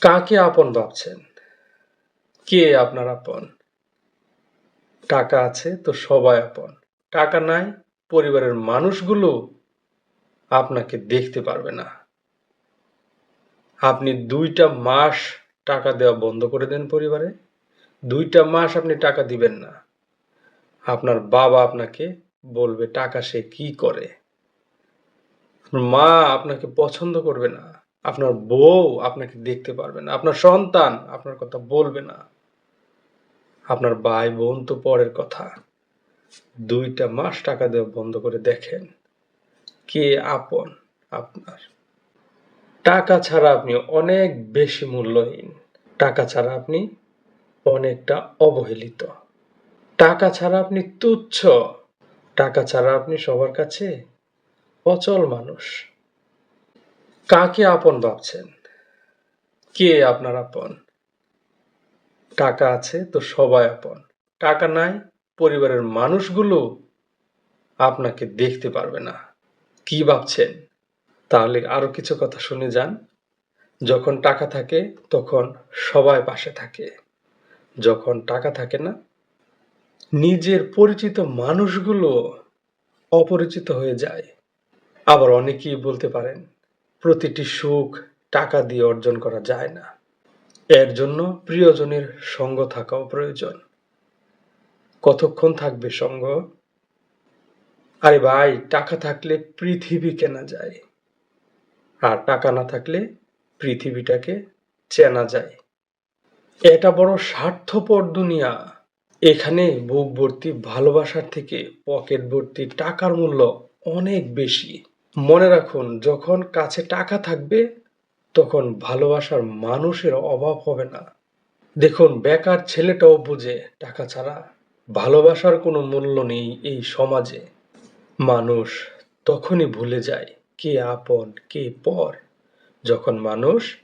কাকে আপন ভাবছেন? কে আপনার আপন? টাকা আছে তো সবাই আপন। টাকা নাই, পরিবারের মানুষগুলো আপনাকে দেখতে পারবে না। আপনি দুইটা মাস টাকা দেওয়া বন্ধ করে দেন পরিবারে। দুইটা মাস আপনি টাকা দিবেন না। আপনার বাবা আপনাকে বলবে, টাকা সে কি করে? মা আপনাকে পছন্দ করবে না। আপনার বউ আপনাকে দেখতে পারবে না, আপনার সন্তান আপনার কথা বলবে না। আপনার ভাই বোন তো পরের কথা। দুইটা মাস টাকা দেওয়া বন্ধ করে দেখেন কে আপন আপনার। টাকা ছাড়া আপনি অনেক বেশি মূল্যহীন। টাকা ছাড়া আপনি অনেকটা অবহেলিত। টাকা ছাড়া আপনি তুচ্ছ। টাকা ছাড়া আপনি সবার কাছে অচল মানুষ। কাকে আপন ভাবছেন? কে আপনার আপন? টাকা আছে তো সবাই আপন। টাকা নাই, পরিবারের মানুষগুলো আপনাকে দেখতে পারবে না। কি ভাবছেন? তাহলে আরও কিছু কথা শুনে যান। যখন টাকা থাকে, তখন সবাই পাশে থাকে। যখন টাকা থাকে না, নিজের পরিচিত মানুষগুলো অপরিচিত হয়ে যায়। আবার অনেকেই বলতে পারেন প্রতিটি সুখ টাকা দিয়ে অর্জন করা যায় না। এর জন্য প্রিয়জনের সঙ্গ থাকাও প্রয়োজন। কতক্ষণ থাকবে সঙ্গ? আরে ভাই, টাকা থাকলে পৃথিবী কেনা যায়। আর টাকা না থাকলে পৃথিবীটাকে চেনা যায়। এটা বড় স্বার্থপর দুনিয়া। এখানে বুক ভর্তি ভালোবাসার থেকে পকেট ভর্তি টাকার মূল্য অনেক বেশি। মনে রাখুন, যখন কাছে টাকা থাকবে, তখন ভালোবাসার মানুষের অভাব হবে না। দেখুন, বেকার ছেলেটাও বুঝে, টাকা ছাড়া ভালোবাসার কোনো মূল্য নেই এই সমাজে। মানুষ তখনই ভুলে যায় কে আপন, কে পর, যখন মানুষ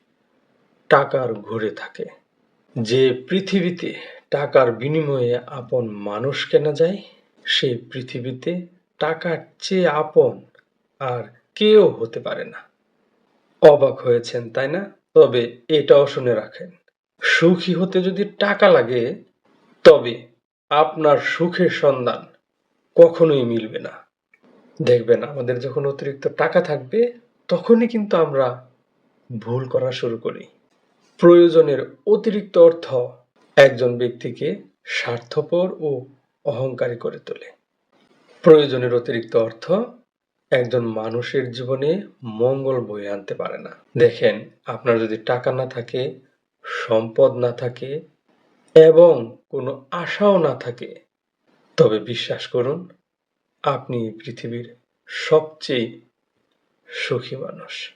টাকার ঘুরে থাকে। যে পৃথিবীতে টাকার বিনিময়ে আপন মানুষ কেনা যায় সেই পৃথিবীতে টাকার চেয়ে আপন আর কেউ হতে পারে না। অবাক হয়েছেন, তাই না? তবে এটাও শুনে রাখেন, সুখী হতে যদি টাকা লাগে, তবে আপনার সুখের সন্ধান কখনোই মিলবে না। দেখবেন, আমাদের যখন অতিরিক্ত টাকা থাকবে, তখনই কিন্তু আমরা ভুল করা শুরু করি। প্রয়োজনের অতিরিক্ত অর্থ একজন ব্যক্তিকে স্বার্থপর ও অহংকারী করে তোলে। প্রয়োজনের অতিরিক্ত অর্থ একজন মানুষের জীবনে মঙ্গল বয়ে আনতে পারে না। দেখেন, আপনার যদি টাকা না থাকে, সম্পদ না থাকে এবং কোনো আশাও না থাকে, তবে বিশ্বাস করুন, আপনি পৃথিবীর সবচেয়ে সুখী মানুষ।